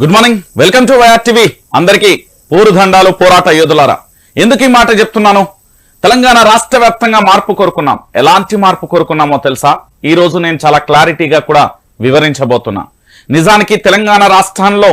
Good morning welcome to YR TV అందరికీ పోరుదండాలు పోరాట యోధులారా. ఎందుకు ఈ మాట చెప్తున్నాను? తెలంగాణ రాష్ట్ర వ్యాప్తంగా మార్పు కోరుకున్నాం. ఎలాంటి మార్పు కోరుకున్నామో తెలుసా? ఈ రోజు నేను చాలా క్లారిటీగా కూడా వివరించబోతున్నా. నిజానికి తెలంగాణ రాష్ట్రంలో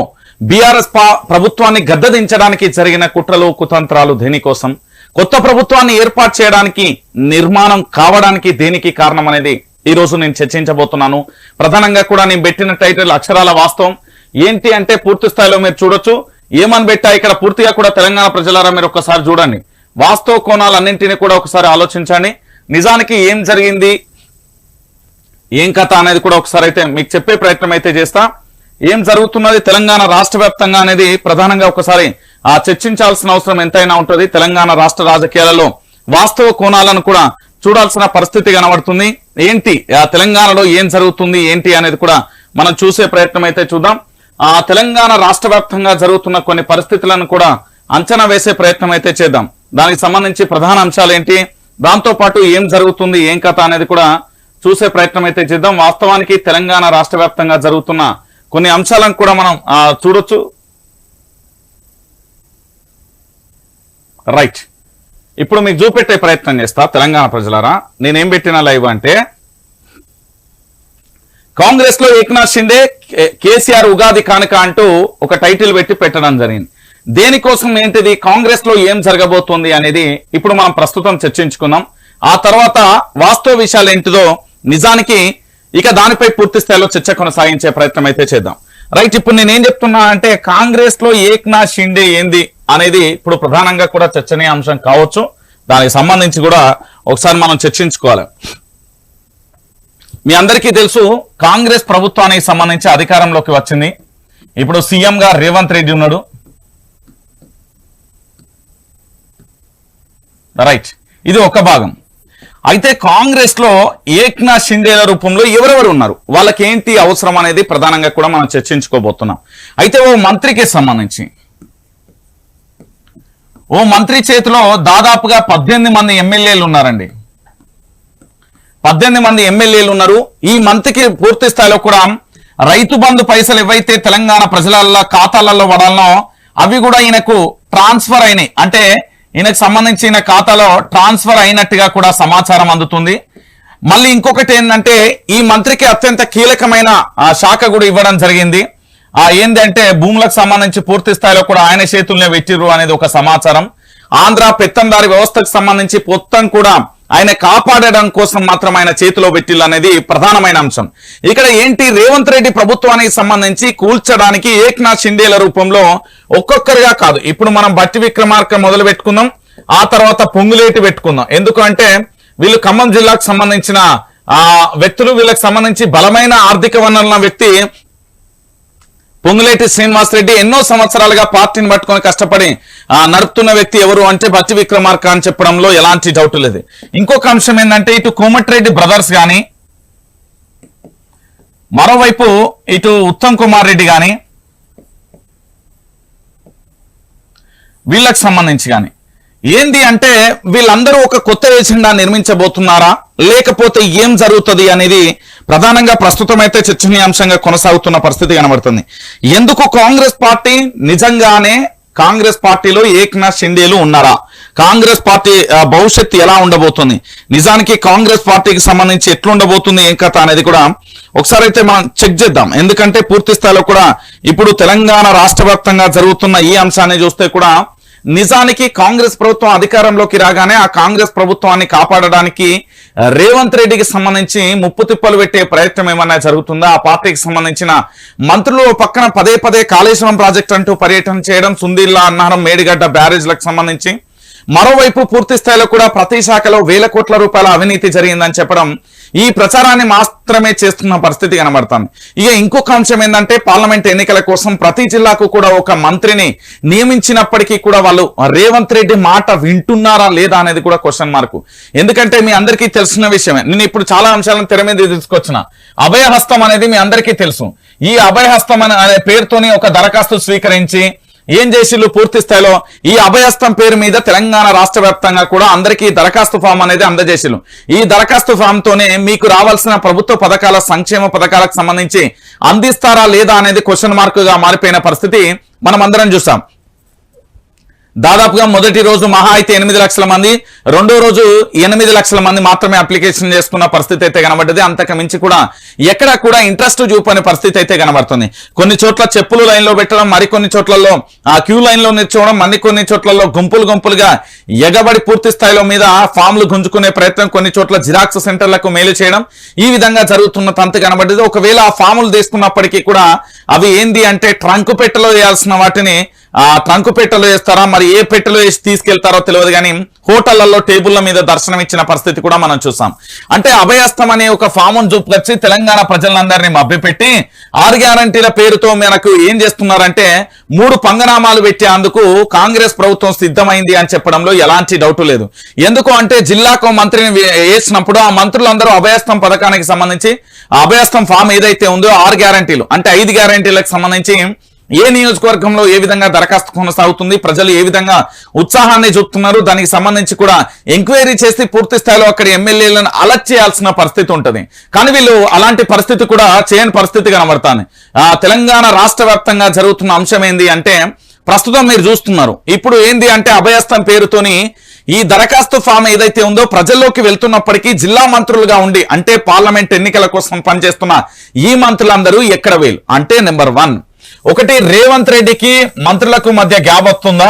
బీఆర్ఎస్ ప్రభుత్వాన్ని గద్దదించడానికి జరిగిన కుట్రలు కుతంత్రాలు దేనికోసం కొత్త ప్రభుత్వాన్ని ఏర్పాటు చేయడానికి నిర్మాణం కావడానికి దేనికి కారణం అనేది ఈ రోజు నేను చర్చించబోతున్నాను. ప్రధానంగా కూడా నేను పెట్టిన టైటిల్ అక్షరాల వాస్తవం. ఏంటి అంటే పూర్తి స్థాయిలో మీరు చూడొచ్చు. ఏమని పెట్టా ఇక్కడ పూర్తిగా కూడా తెలంగాణ ప్రజలారా మీరు ఒకసారి చూడండి. వాస్తవ కోణాలన్నింటినీ కూడా ఒకసారి ఆలోచించండి. నిజానికి ఏం జరిగింది? ఏం కథ అనేది కూడా ఒకసారి అయితే మీకు చెప్పే ప్రయత్నం అయితే చేస్తా. ఏం జరుగుతున్నది? తెలంగాణ రాష్ట్ర వ్యాప్తంగా అనేది ప్రధానంగా ఒకసారి ఆ చర్చించాల్సిన అవసరం ఎంతైనా ఉంటుంది తెలంగాణ రాష్ట్ర రాజకీయాలలో. వాస్తవ కోణాలను కూడా చూడాల్సిన పరిస్థితి కనబడుతుంది. ఏంటి? ఆ తెలంగాణలో ఏం జరుగుతుంది? ఏంటి అనేది కూడా మనం చూసే ప్రయత్నం అయితే చూద్దాం. ఆ తెలంగాణ రాష్ట్ర వ్యాప్తంగా జరుగుతున్న కొన్ని పరిస్థితులను కూడా అంచనా వేసే ప్రయత్నం అయితే చేద్దాం. దానికి సంబంధించి ప్రధాన అంశాలు ఏంటి దాంతో పాటు ఏం జరుగుతుంది ఏం కథ అనేది కూడా చూసే ప్రయత్నం అయితే చేద్దాం. వాస్తవానికి తెలంగాణ రాష్ట్ర వ్యాప్తంగా జరుగుతున్న కొన్ని అంశాలను కూడా మనం చూడొచ్చు. రైట్. ఇప్పుడు మీకు చూపెట్టే ప్రయత్నం చేస్తా తెలంగాణ ప్రజలారా. నేనేం పెట్టిన లైవ్ అంటే కాంగ్రెస్లో ఏక్నాథ్ షిండే కేసీఆర్ ఉగాది కానుక అంటూ ఒక టైటిల్ పెట్టి పెట్టడం జరిగింది. దేనికోసం ఏంటిది? కాంగ్రెస్లో ఏం జరగబోతోంది అనేది ఇప్పుడు మనం ప్రస్తుతం చర్చించుకుందాం ఆ తర్వాత వాస్తవ విషయాలు ఏంటిదో నిజానికి ఇక దానిపై పూర్తి స్థాయిలో చర్చ కొనసాగించే ప్రయత్నం అయితే చేద్దాం. రైట్ ఇప్పుడు నేనేం చెప్తున్నా అంటే కాంగ్రెస్లో ఏక్నాథ్ షిండే ఏంది అనేది ఇప్పుడు ప్రధానంగా కూడా చర్చనీయాంశం కావచ్చు. దానికి సంబంధించి కూడా ఒకసారి మనం చర్చించుకోవాలి. మీ అందరికీ తెలుసు కాంగ్రెస్ ప్రభుత్వానికి సంబంధించి అధికారంలోకి వచ్చింది. ఇప్పుడు సీఎంగా రేవంత్ రెడ్డి ఉన్నాడు. రైట్. ఇది ఒక భాగం. అయితే కాంగ్రెస్లో ఏక్నాథ్ షిండేల రూపంలో ఎవరెవరు ఉన్నారు? వాళ్ళకి ఏంటి అవసరం అనేది ప్రధానంగా కూడా మనం చర్చించుకోబోతున్నాం. అయితే ఓ మంత్రికి సంబంధించి. ఓ మంత్రి చేతిలో దాదాపుగా పద్దెనిమిది మంది ఎమ్మెల్యేలు ఉన్నారండి. పద్దెనిమిది మంది ఎమ్మెల్యేలు ఉన్నారు. ఈ మంత్రికి పూర్తి స్థాయిలో కూడా రైతు బంధు పైసలు ఏవైతే తెలంగాణ ప్రజల ఖాతాలలో పడాలనో అవి కూడా ఈయనకు ట్రాన్స్ఫర్ అయినాయి. అంటే ఈయనకు సంబంధించిన ఖాతాలో ట్రాన్స్ఫర్ అయినట్టుగా కూడా సమాచారం అందుతుంది. మళ్ళీ ఇంకొకటి ఏంటంటే ఈ మంత్రికి అత్యంత కీలకమైన శాఖ కూడా ఇవ్వడం జరిగింది. ఆ ఏంటంటే భూములకు సంబంధించి పూర్తి స్థాయిలో కూడా ఆయన చేతుల్నే పెట్టిర్రు అనేది ఒక సమాచారం. ఆంధ్ర పెత్తందారి వ్యవస్థకు సంబంధించి మొత్తం కూడా ఆయన కాపాడడం కోసం మాత్రం ఆయన చేతిలో పెట్టిల్లు అనేది ప్రధానమైన అంశం. ఇక్కడ ఏంటి రేవంత్ రెడ్డి ప్రభుత్వానికి సంబంధించి కూల్చడానికి ఏక్నాథ్ షిండేల రూపంలో ఒక్కొక్కరిగా కాదు. ఇప్పుడు మనం బట్టి విక్రమార్క మొదలు పెట్టుకుందాం. ఆ తర్వాత పొంగులేటి పెట్టుకుందాం. ఎందుకంటే వీళ్ళు ఖమ్మం జిల్లాకు సంబంధించిన ఆ వ్యక్తులు వీళ్ళకి సంబంధించి బలమైన ఆర్థిక వనరుల వ్యక్తి పొంగులేటి శ్రీనివాస్ రెడ్డి ఎన్నో సంవత్సరాలుగా పార్టీని పట్టుకొని కష్టపడి ఆ, నడుపుతున్న వ్యక్తి ఎవరు అంటే బట్టి విక్రమార్క అని చెప్పడంలో ఎలాంటి డౌట్ లేదు. ఇంకొక అంశం ఏంటంటే ఇటు కోమటిరెడ్డి బ్రదర్స్ గాని మరోవైపు ఇటు ఉత్తమ్ కుమార్ రెడ్డి గాని వీళ్ళకి సంబంధించి గాని ఏంది అంటే వీళ్ళందరూ ఒక కొత్త ఏజెండా నిర్మించబోతున్నారా? లేకపోతే ఏం జరుగుతుంది అనేది ప్రధానంగా ప్రస్తుతం అయితే చర్చనీయాంశంగా కొనసాగుతున్న పరిస్థితి కనబడుతుంది. ఎందుకు కాంగ్రెస్ పార్టీ నిజంగానే కాంగ్రెస్ పార్టీలో ఏక్నాథ్ షిండేలు ఉన్నారా? కాంగ్రెస్ పార్టీ భవిష్యత్తు ఎలా ఉండబోతుంది? నిజానికి కాంగ్రెస్ పార్టీకి సంబంధించి ఎట్లుండబోతుంది ఏం కథ అనేది కూడా ఒకసారి అయితే మనం చెక్ చేద్దాం. ఎందుకంటే పూర్తి స్థాయిలో కూడా ఇప్పుడు తెలంగాణ రాష్ట్ర వ్యాప్తంగా జరుగుతున్న ఈ అంశాన్ని చూస్తే కూడా నిజానికి కాంగ్రెస్ ప్రభుత్వం అధికారంలోకి రాగానే ఆ కాంగ్రెస్ ప్రభుత్వాన్ని కాపాడడానికి రేవంత్ రెడ్డికి సంబంధించి ముప్పు తిప్పలు పెట్టే ప్రయత్నం ఏమన్నా జరుగుతుందా? ఆ పార్టీకి సంబంధించిన మంత్రులు పక్కన పదే పదే కాళేశ్వరం ప్రాజెక్ట్ అంటూ పర్యటన చేయడం సుందీల్లా అన్నారం మేడిగడ్డ బ్యారేజ్లకు సంబంధించి. మరోవైపు పూర్తి స్థాయిలో కూడా ప్రతి శాఖలో వేల కోట్ల రూపాయల అవినీతి జరిగిందని చెప్పడం ఈ ప్రచారాన్ని మాత్రమే చేస్తున్న పరిస్థితి కనబడుతుంది. ఇక ఇంకొక అంశం ఏంటంటే పార్లమెంట్ ఎన్నికల కోసం ప్రతి జిల్లాకు కూడా ఒక మంత్రిని నియమించినప్పటికీ కూడా వాళ్ళు రేవంత్ రెడ్డి మాట వింటున్నారా లేదా అనేది కూడా క్వశ్చన్ మార్కు ఎందుకంటే మీ అందరికీ తెలిసిన విషయమే. నేను ఇప్పుడు చాలా అంశాలను తెర మీద తీసుకొచ్చిన. అభయహస్తం అనేది మీ అందరికీ తెలుసు. ఈ అభయహస్తం అనే అనే పేరుతోని ఒక దరఖాస్తు స్వీకరించి ఏం చేసిళ్ళు పూర్తి స్థాయిలో? ఈ అభయస్థం పేరు మీద తెలంగాణ రాష్ట్ర వ్యాప్తంగా కూడా అందరికీ దరఖాస్తు ఫామ్ అనేది అందజేసిళ్ళు. ఈ దరఖాస్తు ఫామ్ తోనే మీకు రావాల్సిన ప్రభుత్వ పథకాల సంక్షేమ పథకాలకు సంబంధించి అందిస్తారా లేదా అనేది క్వశ్చన్ మార్క్గా మారిపోయిన పరిస్థితి మనం అందరం చూసాం. దాదాపుగా మొదటి రోజు మహా అయితే ఎనిమిది లక్షల మంది రెండో రోజు ఎనిమిది లక్షల మంది మాత్రమే అప్లికేషన్ చేసుకున్న పరిస్థితి అయితే కనబడ్డది. అంతకు మించి కూడా ఎక్కడ కూడా ఇంట్రెస్ట్ చూపని పరిస్థితి అయితే కనబడుతుంది. కొన్ని చోట్ల చెప్పులు లైన్లో పెట్టడం మరికొన్ని చోట్లలో ఆ క్యూ లైన్లో నిల్చోవడం మరి కొన్ని చోట్లలో గుంపులు గుంపులుగా ఎగబడి పూర్తి స్థాయిలో మీద ఫామ్లు గుంజుకునే ప్రయత్నం కొన్ని చోట్ల జిరాక్స్ సెంటర్లకు మేలు చేయడం ఈ విధంగా జరుగుతున్న తంతు కనబడ్డది. ఒకవేళ ఆ ఫాములు తీసుకున్నప్పటికీ కూడా అవి ఏంది అంటే ట్రంక్ పెట్టెలో వేయాల్సిన వాటిని ఆ ట్రంక్ పెట్టెలో వేస్తారా? మరి ఏ పెట్టెలో వేసి తీసుకెళ్తారో తెలియదు కానీ హోటళ్ళలో టేబుల్ల మీద దర్శనం ఇచ్చిన పరిస్థితి కూడా మనం చూసాం. అంటే అభయస్థం అనే ఒక ఫామ్ చూపుకొచ్చి తెలంగాణ ప్రజలందరినీ మభ్యపెట్టి ఆరు గ్యారంటీల పేరుతో మనకు ఏం చేస్తున్నారంటే మూడు పంగనామాలు పెట్టేందుకు కాంగ్రెస్ ప్రభుత్వం సిద్ధమైంది అని చెప్పడంలో ఎలాంటి డౌట్ లేదు. ఎందుకు అంటే జిల్లాకు మంత్రిని వేసినప్పుడు ఆ మంత్రులందరూ అభయస్థం పథకానికి సంబంధించి అభయస్థం ఫామ్ ఏదైతే ఉందో ఆరు గ్యారంటీలు అంటే ఐదు గ్యారంటీలకు సంబంధించి ఏ నియోజకవర్గంలో ఏ విధంగా దరఖాస్తు కొనసాగుతుంది ప్రజలు ఏ విధంగా ఉత్సాహాన్ని చూపుతున్నారు దానికి సంబంధించి కూడా ఎంక్వైరీ చేసి పూర్తి స్థాయిలో అక్కడ ఎమ్మెల్యేలను అలర్ట్ చేయాల్సిన పరిస్థితి ఉంటుంది. కానీ వీళ్ళు అలాంటి పరిస్థితి కూడా చేయని పరిస్థితి కనబడతాను ఆ తెలంగాణ రాష్ట్ర వ్యాప్తంగా జరుగుతున్న అంశం ఏంది అంటే ప్రస్తుతం మీరు చూస్తున్నారు. ఇప్పుడు ఏంది అంటే అభయస్థం పేరుతోని ఈ దరఖాస్తు ఫామ్ ఏదైతే ఉందో ప్రజల్లోకి వెళ్తున్నప్పటికీ జిల్లా మంత్రులుగా ఉండి అంటే పార్లమెంట్ ఎన్నికల కోసం పనిచేస్తున్న ఈ మంత్రులందరూ ఎక్కడ వేలు అంటే నెంబర్ వన్. ఒకటి రేవంత్ రెడ్డికి మంత్రులకు మధ్య గ్యాప్ వస్తుందా?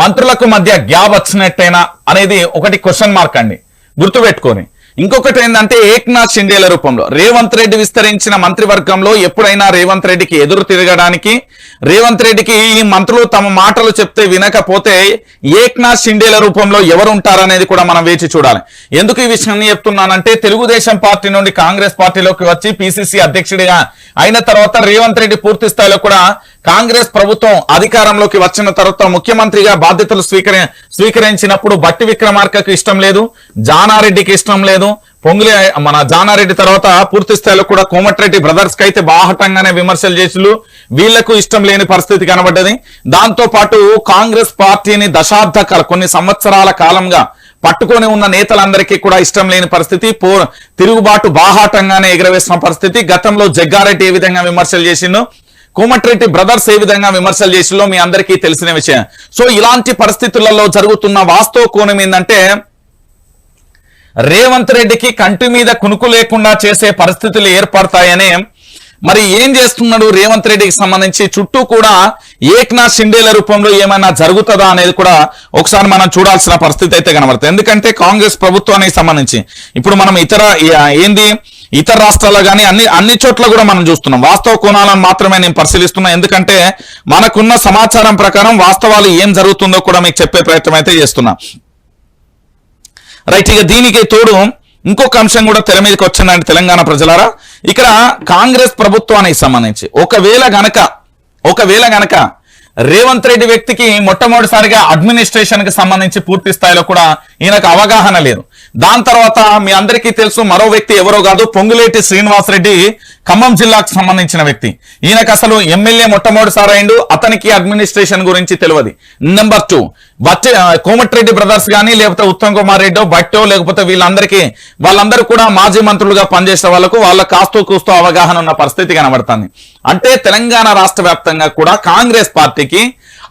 మంత్రులకు మధ్య గ్యాప్ వచ్చినట్టేనా అనేది ఒకటి క్వశ్చన్ మార్క్ అండి. గుర్తుపెట్టుకొని ఇంకొకటి ఏంటంటే ఏక్నాథ్ షిండేల రూపంలో. రేవంత్ రెడ్డి విస్తరించిన మంత్రివర్గంలో ఎప్పుడైనా రేవంత్ రెడ్డికి ఎదురు తిరగడానికి రేవంత్ రెడ్డికి ఈ మంత్రులు తమ మాటలు చెప్తే వినకపోతే ఏక్నాథ్ షిండేల రూపంలో ఎవరు ఉంటారనేది కూడా మనం వేచి చూడాలి. ఎందుకు ఈ విషయాన్ని చెప్తున్నానంటే తెలుగుదేశం పార్టీ నుండి కాంగ్రెస్ పార్టీలోకి వచ్చి పిసిసి అధ్యక్షుడిగా అయిన తర్వాత రేవంత్ రెడ్డి పూర్తి స్థాయిలో కూడా కాంగ్రెస్ ప్రభుత్వం అధికారంలోకి వచ్చిన తర్వాత ముఖ్యమంత్రిగా బాధ్యతలు స్వీకరి స్వీకరించినప్పుడు బట్టి విక్రమార్కకు ఇష్టం లేదు జానారెడ్డికి ఇష్టం లేదు పొంగులే మన జానారెడ్డి తర్వాత పూర్తి స్థాయిలో కూడా కోమటిరెడ్డి బ్రదర్స్కి అయితే బాహటంగానే విమర్శలు చేసిలు వీళ్ళకు ఇష్టం లేని పరిస్థితి కనబడ్డది. దాంతో పాటు కాంగ్రెస్ పార్టీని దశాబ్ద కొన్ని సంవత్సరాల కాలంగా పట్టుకొని ఉన్న నేతలందరికీ కూడా ఇష్టం లేని పరిస్థితి పో తిరుగుబాటు బాహాటంగానే ఎగరవేసిన పరిస్థితి. గతంలో జగ్గారెడ్డి ఏ విధంగా విమర్శలు చేసిందో కోమటిరెడ్డి బ్రదర్స్ ఏ విధంగా విమర్శలు చేసిందో మీ అందరికీ తెలిసిన విషయం. సో ఇలాంటి పరిస్థితులలో జరుగుతున్న వాస్తవ కోణం ఏంటంటే రేవంత్ రెడ్డికి కంటి మీద కునుకు లేకుండా చేసే పరిస్థితులు ఏర్పడతాయని మరి ఏం చేస్తున్నాడు రేవంత్ రెడ్డికి సంబంధించి? చుట్టూ కూడా ఏక్నాథ్ షిండేల రూపంలో ఏమైనా జరుగుతుందా అనేది కూడా ఒకసారి మనం చూడాల్సిన పరిస్థితి అయితే కనబడుతుంది. ఎందుకంటే కాంగ్రెస్ ప్రభుత్వానికి సంబంధించి ఇప్పుడు మనం ఇతర ఏంది? ఇతర రాష్ట్రాల్లో కానీ అన్ని అన్ని చోట్ల కూడా మనం చూస్తున్నాం. వాస్తవ కోణాలను మాత్రమే నేను పరిశీలిస్తున్నా. ఎందుకంటే మనకున్న సమాచారం ప్రకారం వాస్తవాలు ఏం జరుగుతుందో కూడా మీకు చెప్పే ప్రయత్నం అయితే చేస్తున్నా. రైట్ ఇక దీనికి తోడు ఇంకొక అంశం కూడా తెర మీదకి వచ్చిందండి తెలంగాణ ప్రజలారా. ఇక్కడ కాంగ్రెస్ ప్రభుత్వానికి సంబంధించి ఒకవేళ గనక ఒకవేళ గనక రేవంత్ రెడ్డి వ్యక్తికి మొట్టమొదటిసారిగా అడ్మినిస్ట్రేషన్కి సంబంధించి పూర్తి స్థాయిలో కూడా ఈయనకు అవగాహన లేదు. దాని తర్వాత మీ అందరికీ తెలుసు మరో వ్యక్తి ఎవరో కాదు పొంగులేటి శ్రీనివాస్ రెడ్డి ఖమ్మం జిల్లాకు సంబంధించిన వ్యక్తి. ఈయనకు అసలు ఎమ్మెల్యే మొట్టమొదటిసారి అయిండు అతనికి అడ్మినిస్ట్రేషన్ గురించి తెలియదు. నెంబర్ టూ వచ్చే కోమటిరెడ్డి బ్రదర్స్ కానీ లేకపోతే ఉత్తమ్ కుమార్ రెడ్డో భట్టో లేకపోతే వీళ్ళందరికీ వాళ్ళందరూ కూడా మాజీ మంత్రులుగా పనిచేసే వాళ్ళకు వాళ్ళ కాస్తూ కూస్తూ అవగాహన ఉన్న పరిస్థితి కనబడుతుంది. అంటే తెలంగాణ రాష్ట్ర వ్యాప్తంగా కూడా కాంగ్రెస్ పార్టీకి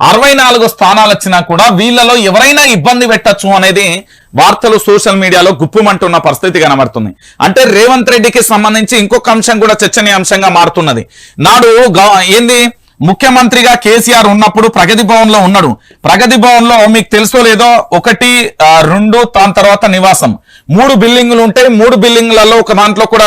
అరవై నాలుగు స్థానాలు వచ్చినా కూడా వీళ్ళలో ఎవరైనా ఇబ్బంది పెట్టచ్చు అనేది వార్తలు సోషల్ మీడియాలో గుప్పుమంటున్న పరిస్థితి కనబడుతుంది. అంటే రేవంత్ రెడ్డికి సంబంధించి ఇంకొక అంశం కూడా చర్చనీయాంశంగా మారుతున్నది. నాడు ఏంది? ముఖ్యమంత్రిగా కేసీఆర్ ఉన్నప్పుడు ప్రగతి భవన్లో ఉన్నాడు. ప్రగతి భవన్లో మీకు తెలుసో లేదో? ఒకటి రెండు దాని తర్వాత నివాసం. మూడు బిల్డింగులు ఉంటాయి. మూడు బిల్డింగ్లలో ఒక దాంట్లో కూడా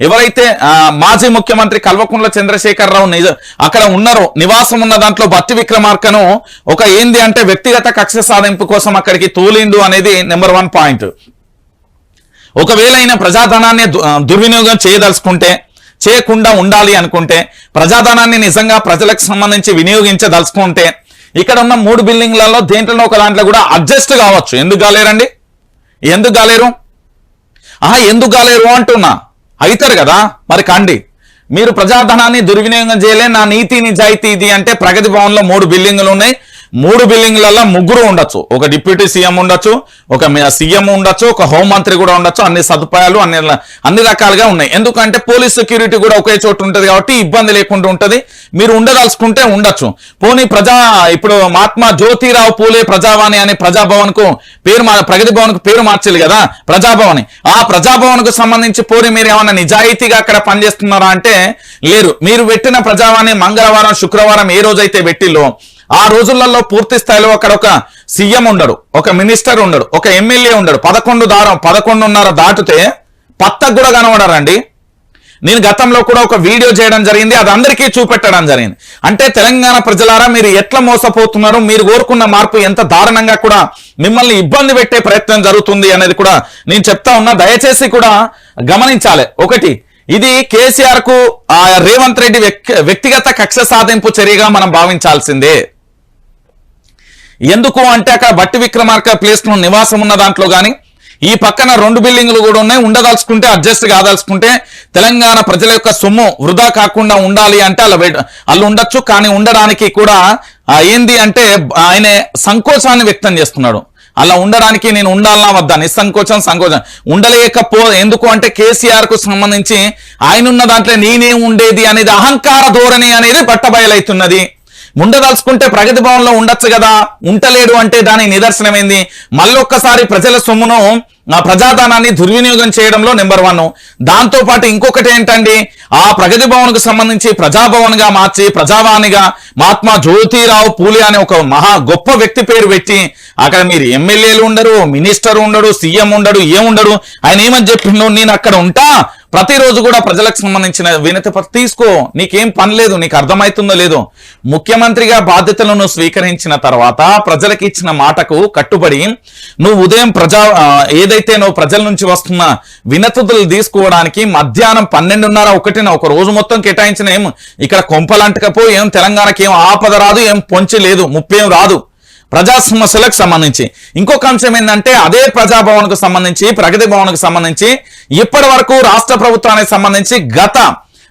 ఎవరైతే మాజీ ముఖ్యమంత్రి కల్వకుంట్ల చంద్రశేఖర్ రావు నిజ అక్కడ ఉన్నారో నివాసం ఉన్న దాంట్లో భర్తి విక్రమార్కను ఒక ఏంది అంటే వ్యక్తిగత కక్ష సాధింపు కోసం అక్కడికి తూలిండు అనేది నెంబర్ వన్ పాయింట్. ఒకవేళ ఆయన ప్రజాధనాన్ని దు- దుర్వినియోగం చేయదలుచుకుంటే చేయకుండా ఉండాలి అనుకుంటే ప్రజాధనాన్ని నిజంగా ప్రజలకు సంబంధించి వినియోగించదలుచుకుంటే ఇక్కడ ఉన్న మూడు బిల్డింగ్లలో దేంట్లో ఒక దాంట్లో కూడా అడ్జస్ట్ కావచ్చు. ఎందుకు కాలేరండి? ఎందుకు కాలేరు? ఆహా ఎందుకు కాలేరు అంటున్నా? అవుతారు కదా? మరి కండి. మీరు ప్రజాధనాన్ని దుర్వినియోగం చేయలే నా నీతి నిజాయితీ ఇది అంటే ప్రగతి భవన్లో మూడు బిల్డింగులు ఉన్నాయి. మూడు బిల్డింగ్లలో ముగ్గురు ఉండొచ్చు. ఒక డిప్యూటీ సీఎం ఉండొచ్చు ఒక సీఎం ఉండొచ్చు ఒక హోంమంత్రి కూడా ఉండొచ్చు. అన్ని సదుపాయాలు అన్ని అన్ని రకాలుగా ఉన్నాయి. ఎందుకంటే పోలీస్ సెక్యూరిటీ కూడా ఒకే చోటు ఉంటుంది కాబట్టి ఇబ్బంది లేకుండా ఉంటుంది. మీరు ఉండదలుచుకుంటే ఉండొచ్చు. పోనీ ప్రజా ఇప్పుడు మహాత్మా జ్యోతిరావు పూలే ప్రజావాణి అనే ప్రజాభవన్కు పేరు మార్ ప్రగతి భవన్కు పేరు మార్చాలి కదా ప్రజాభవని. ఆ ప్రజాభవన్కు సంబంధించి పోనీ మీరు ఏమైనా నిజాయితీగా అక్కడ పనిచేస్తున్నారా అంటే లేరు. మీరు పెట్టిన ప్రజావాణి మంగళవారం శుక్రవారం ఏ రోజైతే పెట్టిల్లో ఆ రోజులలో పూర్తి స్థాయిలో అక్కడ ఒక సీఎం ఉండడు ఒక మినిస్టర్ ఉండడు ఒక ఎమ్మెల్యే ఉండడు. పదకొండు దారం పదకొండున్నర దాటితే పత్తకు కూడా కనబడరండి. నేను గతంలో కూడా ఒక వీడియో చేయడం జరిగింది అది అందరికీ చూపెట్టడం జరిగింది. అంటే తెలంగాణ ప్రజలారా మీరు ఎట్లా మోసపోతున్నారు మీరు కోరుకున్న మార్పు ఎంత దారుణంగా కూడా మిమ్మల్ని ఇబ్బంది పెట్టే ప్రయత్నం జరుగుతుంది అనేది కూడా నేను చెప్తా ఉన్నా. దయచేసి కూడా గమనించాలి. ఒకటి ఇది కేసీఆర్కు ఆ రేవంత్ రెడ్డి వ్యక్- వ్యక్తిగత కక్ష సాధింపు చర్యగా మనం భావించాల్సిందే. ఎందుకు అంటే అక్కడ బట్టి విక్రమార్క ప్లేస్లో నివాసం ఉన్న దాంట్లో కానీ ఈ పక్కన రెండు బిల్డింగులు కూడా ఉన్నాయి. ఉండదలుచుకుంటే అడ్జస్ట్ కాదాల్చుకుంటే తెలంగాణ ప్రజల యొక్క సొమ్ము వృధా కాకుండా ఉండాలి అంటే అలా అల్లు ఉండొచ్చు. కానీ ఉండడానికి కూడా ఏంది అంటే ఆయన సంకోచాన్ని వ్యక్తం చేస్తున్నాడు. అలా ఉండడానికి నేను ఉండాలన్నా వద్దా? నిస్సంకోచం సంకోచం. ఉండలేకపో ఎందుకు అంటే కేసీఆర్కు సంబంధించి ఆయన ఉన్న దాంట్లో నేనేం ఉండేది అనేది అహంకార ధోరణి అనేది బట్టబయలైతున్నది. ఉండదలుచుకుంటే ప్రగతి భవన్లో ఉండొచ్చు కదా. ఉంటలేడు అంటే దాని నిదర్శనమైంది మళ్ళొక్కసారి ప్రజల సొమ్మును ఆ ప్రజాధనాన్ని దుర్వినియోగం చేయడంలో నెంబర్ వన్. దాంతో పాటు ఇంకొకటి ఏంటండి? ఆ ప్రగతి భవన్కు సంబంధించి ప్రజాభవన్గా మార్చి ప్రజావాణిగా మహాత్మా జ్యోతిరావు పూలే అనే ఒక మహా గొప్ప వ్యక్తి పేరు పెట్టి అక్కడ మీరు ఎమ్మెల్యేలు ఉండరు మినిస్టర్ ఉండడు సీఎం ఉండడు ఏముండడు ఆయన ఏమని చెప్పిండు నేను అక్కడ ఉంటా? ప్రతిరోజు కూడా ప్రజలకు సంబంధించిన వినతి తీసుకో. నీకేం పని లేదు నీకు అర్థమవుతుందో లేదో. ముఖ్యమంత్రిగా బాధ్యతలను స్వీకరించిన తర్వాత ప్రజలకు ఇచ్చిన మాటకు కట్టుబడి నువ్వు ఉదయం ప్రజా ఏదైతే నువ్వు ప్రజల నుంచి వస్తున్న వినతులు తీసుకోవడానికి మధ్యాహ్నం పన్నెండున్నర ఒకటిన ఒక రోజు మొత్తం కేటాయించిన ఏం? ఇక్కడ కొంపలంటకపో ఏం తెలంగాణకి ఏం ఆపద రాదు ఏం పొంచి లేదు ముప్పేం రాదు. ప్రజా సమస్యలకు సంబంధించి. ఇంకొక అంశం ఏంటంటే అదే ప్రజాభవన్కు సంబంధించి ప్రగతి భవన్కు సంబంధించి ఇప్పటి వరకు రాష్ట్ర ప్రభుత్వానికి సంబంధించి గత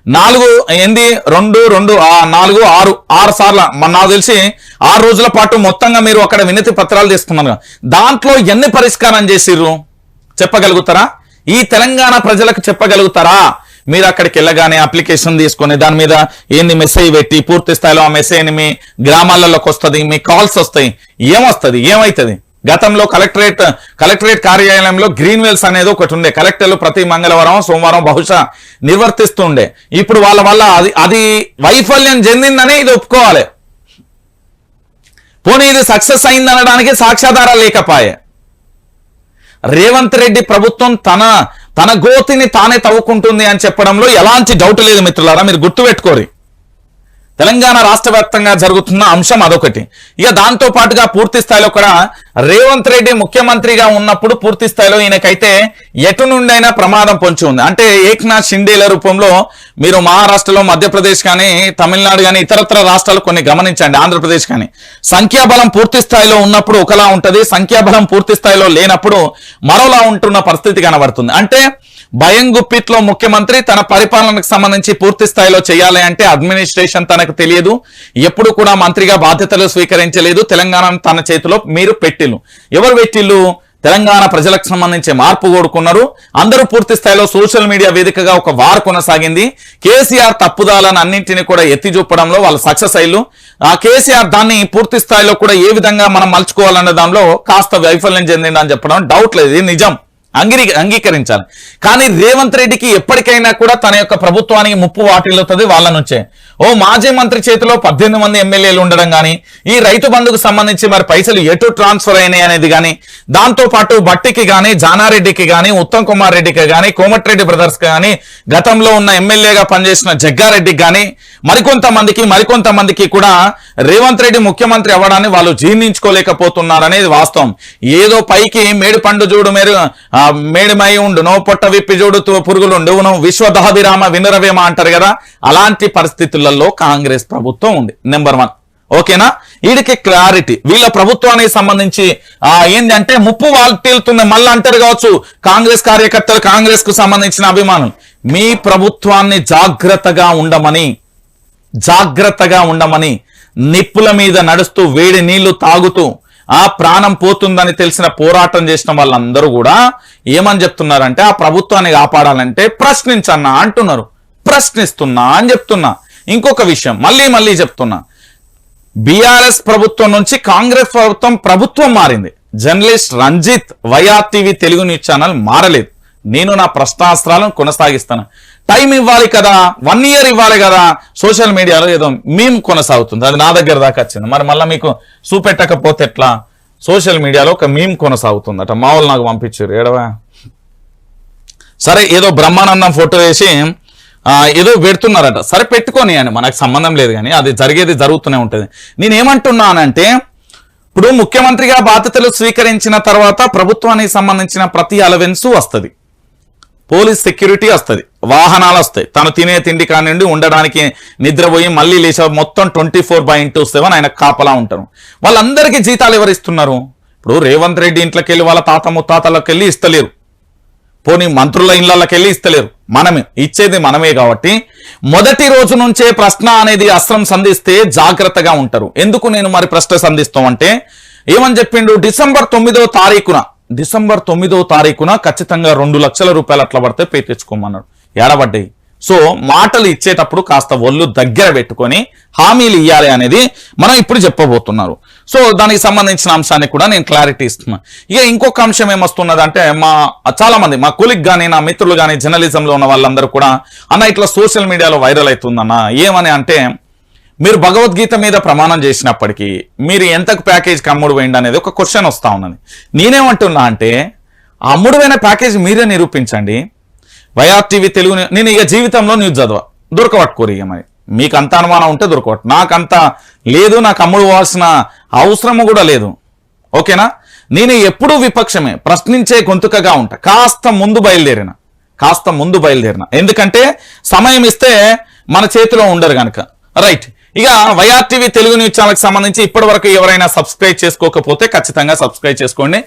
నాలుగు ఏంది? రెండు రెండు నాలుగు ఆరు ఆరు సార్లు మన నాకు తెలిసి ఆరు రోజుల పాటు మొత్తంగా మీరు అక్కడ వినతి పత్రాలు తీసుకున్నారు. దాంట్లో ఎన్ని పరిష్కారం చేసిర్రు? చెప్పగలుగుతారా? ఈ తెలంగాణ ప్రజలకు చెప్పగలుగుతారా? మీరు అక్కడికి వెళ్ళగానే అప్లికేషన్ తీసుకొని దాని మీద ఏంది మెసేజ్ పెట్టి పూర్తి స్థాయిలో ఆ మెసేజ్ మీ గ్రామాలలోకి వస్తుంది మీ కాల్స్ వస్తాయి. ఏమొస్తుంది? ఏమవుతుంది గతంలో కలెక్టరేట్ కలెక్టరేట్ కార్యాలయంలో గ్రీన్ వెల్స్ అనేది ఒకటి ఉండే. కలెక్టర్లు ప్రతి మంగళవారం సోమవారం బహుశా నిర్వర్తిస్తుండే. ఇప్పుడు వాళ్ళ వల్ల అది అది వైఫల్యం చెందిందనే ఇది ఒప్పుకోవాలి. పోనీ ఇది సక్సెస్ అయిందనడానికి సాక్ష్యాధారాలు లేకపాయే. రేవంత్ రెడ్డి ప్రభుత్వం తన తన గోతిని తానే తవ్వుకుంటుంది అని చెప్పడంలో ఎలాంటి డౌట్ లేదు మిత్రులారా మీరు గుర్తుపెట్టుకోరి. తెలంగాణ రాష్ట్ర వ్యాప్తంగా జరుగుతున్న అంశం అదొకటి. ఇక దాంతో పాటుగా పూర్తి స్థాయిలో కూడా రేవంత్ రెడ్డి ముఖ్యమంత్రిగా ఉన్నప్పుడు పూర్తి స్థాయిలో ఈయనకైతే ఎటు నుండైనా ప్రమాదం పొంచి ఉంది. అంటే ఏక్నాథ్ షిండేల రూపంలో మీరు మహారాష్ట్రలో మధ్యప్రదేశ్ కానీ తమిళనాడు కానీ ఇతరత్ర రాష్ట్రాలు కొన్ని గమనించండి. ఆంధ్రప్రదేశ్ కానీ. సంఖ్యాబలం పూర్తి స్థాయిలో ఉన్నప్పుడు ఒకలా ఉంటుంది. సంఖ్యాబలం పూర్తి స్థాయిలో లేనప్పుడు మరోలా ఉంటున్న పరిస్థితి కనబడుతుంది. అంటే భయం గుప్పిట్లో ముఖ్యమంత్రి తన పరిపాలనకు సంబంధించి పూర్తి స్థాయిలో చేయాలి అంటే అడ్మినిస్ట్రేషన్ తనకు తెలియదు. ఎప్పుడు కూడా మంత్రిగా బాధ్యతలు స్వీకరించలేదు. తెలంగాణ తన చేతిలో మీరు పెట్టిల్లు. ఎవరు పెట్టిల్లు? తెలంగాణ ప్రజలకు సంబంధించి మార్పు కోరుకున్నారు. అందరూ పూర్తి స్థాయిలో సోషల్ మీడియా వేదికగా ఒక వార్ కొనసాగింది. కేసీఆర్ తప్పుదాలను అన్నింటినీ కూడా ఎత్తి చూపడంలో వాళ్ళ సక్సెస్ అయ్యారు ఆ కేసీఆర్ దాన్ని పూర్తి స్థాయిలో కూడా ఏ విధంగా మనం మలుచుకోవాలనే దానిలో కాస్త వైఫల్యం చెందిందని చెప్పడం డౌట్ లేదు. నిజం. అంగీ అంగీకరించాలి. కానీ రేవంత్ రెడ్డికి ఎప్పటికైనా కూడా తన యొక్క ప్రభుత్వానికి ముప్పు వాటిల్లుతుంది వాళ్ళ నుంచే. ఓ మాజీ మంత్రి చేతిలో పద్దెనిమిది మంది ఎమ్మెల్యేలు ఉండడం కానీ ఈ రైతు బంధుకు సంబంధించి మరి పైసలు ఎటు ట్రాన్స్ఫర్ అయినాయి అనేది కానీ దాంతో పాటు బట్టికి కానీ జానారెడ్డికి కానీ ఉత్తమ్ కుమార్ రెడ్డికి కానీ కోమటిరెడ్డి బ్రదర్స్ కానీ గతంలో ఉన్న ఎమ్మెల్యేగా పనిచేసిన జగ్గారెడ్డికి కానీ మరికొంతమందికి మరికొంతమందికి కూడా రేవంత్ రెడ్డి ముఖ్యమంత్రి అవ్వడాన్ని వాళ్ళు జీర్ణించుకోలేకపోతున్నారు అనేది వాస్తవం. ఏదో పైకి మేడి పండు చూడు మేరు మేడిమై ఉండు నో పొట్ట విప్పి చూడు తు- పురుగులుండు నువ్వు వినరవేమ అంటారు కదా అలాంటి పరిస్థితులలో కాంగ్రెస్ ప్రభుత్వం ఉంది. నెంబర్ వన్ ఓకేనా? వీడికి క్లారిటీ వీళ్ళ ప్రభుత్వానికి సంబంధించి ఆ ఏంటంటే ముప్పు వాటిల్తుంది మళ్ళీ అంటారు కావచ్చు. కాంగ్రెస్ కార్యకర్తలు కాంగ్రెస్కు సంబంధించిన అభిమానులు. మీ ప్రభుత్వాన్ని జాగ్రత్తగా ఉండమని జాగ్రత్తగా ఉండమని నిప్పుల మీద నడుస్తూ వేడి నీళ్ళు తాగుతూ ఆ ప్రాణం పోతుందని తెలిసిన పోరాటం చేసిన వాళ్ళందరూ కూడా ఏమని చెప్తున్నారంటే ఆ ప్రభుత్వాన్ని కాపాడాలంటే ప్రశ్నించన్నా అంటున్నారు. ప్రశ్నిస్తున్నా అని చెప్తున్నా. ఇంకొక విషయం మళ్ళీ మళ్ళీ చెప్తున్నా. బీఆర్ఎస్ ప్రభుత్వం నుంచి కాంగ్రెస్ ప్రభుత్వం ప్రభుత్వం మారింది. Journalist Ranjith YR TV Telugu news channel మారలేదు. నేను నా ప్రశ్నాస్త్రాలను కొనసాగిస్తాను. టైం ఇవ్వాలి కదా వన్ ఇయర్ ఇవ్వాలి కదా సోషల్ మీడియాలో ఏదో మేము కొనసాగుతుంది. అది నా దగ్గర దాకా వచ్చింది. మరి మళ్ళీ మీకు చూపెట్టకపోతే ఎట్లా? సోషల్ మీడియాలో ఒక మేము కొనసాగుతుందట. మా నాకు పంపించారు. ఏడవా? సరే ఏదో బ్రహ్మానందం ఫోటో వేసి ఏదో పెడుతున్నారట. సరే పెట్టుకొని అని. మనకు సంబంధం లేదు కానీ అది జరిగేది జరుగుతూనే ఉంటుంది. నేనేమంటున్నానంటే ఇప్పుడు ముఖ్యమంత్రిగా బాధ్యతలు స్వీకరించిన తర్వాత ప్రభుత్వానికి సంబంధించిన ప్రతి అలవెన్సు వస్తుంది. పోలీస్ సెక్యూరిటీ వస్తుంది. వాహనాలు వస్తాయి. తను తినే తిండి కానివ్వండి ఉండడానికి నిద్రపోయి మళ్ళీ లేచే మొత్తం twenty four by into seven ఆయన కాపలా ఉంటారు. వాళ్ళందరికీ జీతాలు ఎవరు ఇస్తున్నారు? ఇప్పుడు రేవంత్ రెడ్డి ఇంట్లోకి వెళ్ళి వాళ్ళ తాత ముత్తాతలకు వెళ్ళి ఇస్తలేరు. పోనీ మంత్రుల ఇళ్ళకి వెళ్ళి ఇస్తలేరు. మనమే ఇచ్చేది మనమే కాబట్టి మొదటి రోజు నుంచే ప్రశ్న అనేది అస్త్రం సంధిస్తే జాగ్రత్తగా ఉంటారు. ఎందుకు నేను మరి ప్రశ్న సంధిస్తాం అంటే ఏమని చెప్పిండు? డిసెంబర్ తొమ్మిదో తారీఖున డిసెంబర్ తొమ్మిదో తారీఖున ఖచ్చితంగా రెండు లక్షల రూపాయలు అట్లా పడితే పే తెచ్చుకోమన్నాడు. ఏడబడ్డాయి సో మాటలు ఇచ్చేటప్పుడు కాస్త ఒళ్ళు దగ్గర పెట్టుకొని హామీలు ఇవ్వాలి అనేది మనం ఇప్పుడు చెప్పబోతున్నారు. సో దానికి సంబంధించిన అంశాన్ని కూడా నేను క్లారిటీ ఇస్తున్నా. ఇక ఇంకొక అంశం ఏమొస్తున్నది అంటే మా చాలా మంది మా కొలిగ్ కానీ నా మిత్రులు కానీ జర్నలిజంలో ఉన్న వాళ్ళందరూ కూడా అన్న ఇట్లా సోషల్ మీడియాలో వైరల్ అవుతుందన్న ఏమని అంటే మీరు భగవద్గీత మీద ప్రమాణం చేసినప్పటికీ మీరు ఎంతకు ప్యాకేజ్కి అమ్ముడు వేయండి అనేది ఒక క్వశ్చన్ వస్తా ఉన్నది. నేనేమంటున్నా అంటే ఆ అమ్ముడువైన ప్యాకేజ్ మీరే నిరూపించండి. వైఆర్టీవీ తెలుగు నేను ఇక జీవితంలో న్యూస్ చదవ. దొరకబట్టుకోరు ఇక మరి. మీకు అంత అనుమానం ఉంటే దొరకబట్టు నాకంత లేదు నాకు అమ్ముడు పోవాల్సిన అవసరము కూడా లేదు. ఓకేనా? నేను ఎప్పుడూ విపక్షమే. ప్రశ్నించే గొంతుకగా ఉంటా. కాస్త ముందు బయలుదేరిన. కాస్త ముందు బయలుదేరిన. ఎందుకంటే సమయం ఇస్తే మన చేతిలో ఉండరు కనుక రైట్. ఇక వైఆర్టీవీ తెలుగు న్యూస్ ఛానల్కి సంబంధించి ఇప్పటి వరకు ఎవరైనా సబ్స్క్రైబ్ చేసుకోకపోతే ఖచ్చితంగా సబ్స్క్రైబ్ చేసుకోండి.